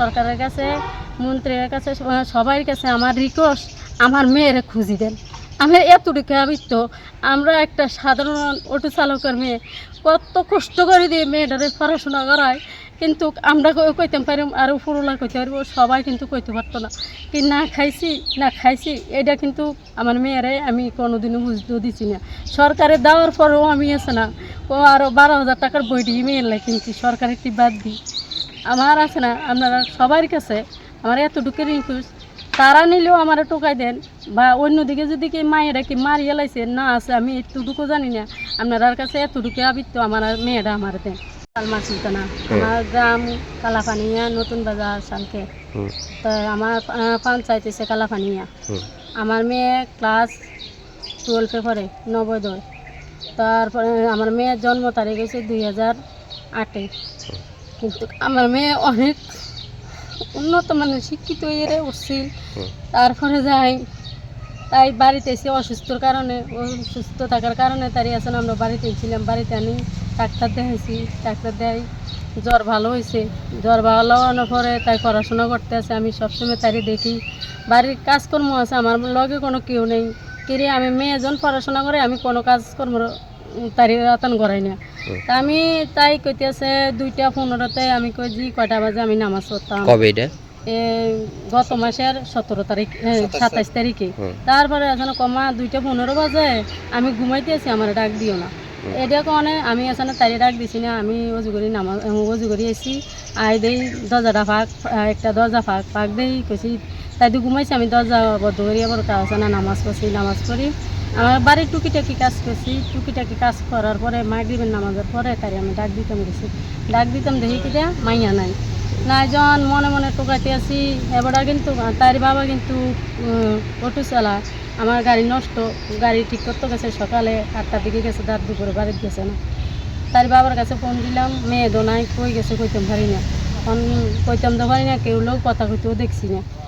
সরকারের কাছে, মন্ত্রীর কাছে, স- সবার কাছে আমার রিকোয়েস্ট আমার মেয়েরে খুঁজি দেন। আমার এতটুকু আমি তো আমরা একটা সাধারণ অটো চালকের মেয়ে, কত কষ্ট করে দিয়ে মেয়েটারে পড়াশোনা করায়, কিন্তু আমরা কইতে পারি, আর ফুরুলা কইতে পারব, সবাই কিন্তু কইতে পারতো না। কি না খাইছি না খাইছি, এটা কিন্তু আমার মেয়েরে আমি কোনোদিনও বুঝতেও দিছি না। সরকারে দেওয়ার পরেও আমি আছে না, ও আরও বারো হাজার টাকার বইটি মেয়ের কিনছি সরকারের কি বাদ দিই। আমার আছে না আপনারা সবার কাছে আমার এতটুকু রিকোয়েস্ট তারা নিলেও আমার টোকাই দেন বা অন্যদিকে যদি কি মায়েরা কি মারিয়ে লাইছে না আছে আমি এতটুকু জানি না। আপনার কাছে এতটুকু আবিত্য আমার মেয়েরা আমার দেন। সালমা সুলতানা আমার গ্রাম কালাপানিয়া নতুন বাজার সালকে তো আমার পঞ্চায়েত এসে কালাপানিয়া। আমার মেয়ে ক্লাস টুয়েলভে পড়ে নবোদয়। তারপরে আমার মেয়ের জন্ম তারিখ হয়েছে দুই হাজার আটে। কিন্তু আমার মেয়ে অনেক উন্নত মানের শিক্ষিত এরে উঠছিল তারপরে যাই তাই বাড়িতে এসে অসুস্থর কারণে অসুস্থ থাকার কারণে তারই আসলে আমরা বাড়িতে ছিলাম বাড়িতে আনি ডাক্তার দেখাইছি ডাক্তার দেয় জ্বর ভালো হয়েছে জ্বর ভালো হওয়ার পরে তাই পড়াশোনা করতে আছে আমি সবসময় তারই দেখি। বাড়ির কাজকর্ম আছে আমার লগে কোনো কেউ নেই। কিরে আমি মেয়েজন পড়াশোনা করে আমি কোনো কাজকর্ম তারি রতন করাই না। তা আমি তাই কইতে আছে দুইটা পনেরোতে আমি কই জি কয়টা বাজে আমি নামাজ পড়তাম। কবে এটা? এ, গত মাসের সতেরো তারিখ সাতাইশ তারিখে। তারপরে আসলে কমা দুইটা পনেরো বাজে আমি ঘুমাইতে আছি আমার ডাক দিও না। এটা কনে আমি আসলে তাই ডাক দিছি না আমি অজু করি নামাজ অজু করি এসি আই দেই দরজাটা ফাঁক একটা দরজা ফাঁক ফাঁক দেই কইছি তাই ঘুমাইছি আমি দরজা বদ্ধ করি আবার কাজ না নামাজ পড়ছি নামাজ পড়ি। আমার বাড়ির টুকিটাকি কাজ করছি। টুকিটাকি কাজ করার পরে মাগরিবের নামাজের পরে তাই আমি ডাক দিতাম গেছি। ডাক দিতাম দেখি কিটা মাইয়া নাই। নাই যখন মনে মনে টোকাইতে আছি। এবার কিন্তু, তার বাবা কিন্তু অটো চালা আমার গাড়ি নষ্ট, গাড়ি ঠিক করতে গেছে সকালে আটটার দিকে গেছে তার দুপুরে বাড়িতে গেছে না। তার বাবার কাছে ফোন দিলাম, মেয়ে দোনাই কই গেছে কইতাম পারি না। এখন কইতাম তো পারি না, কেউ লোক কথা কইতেও দেখছি না।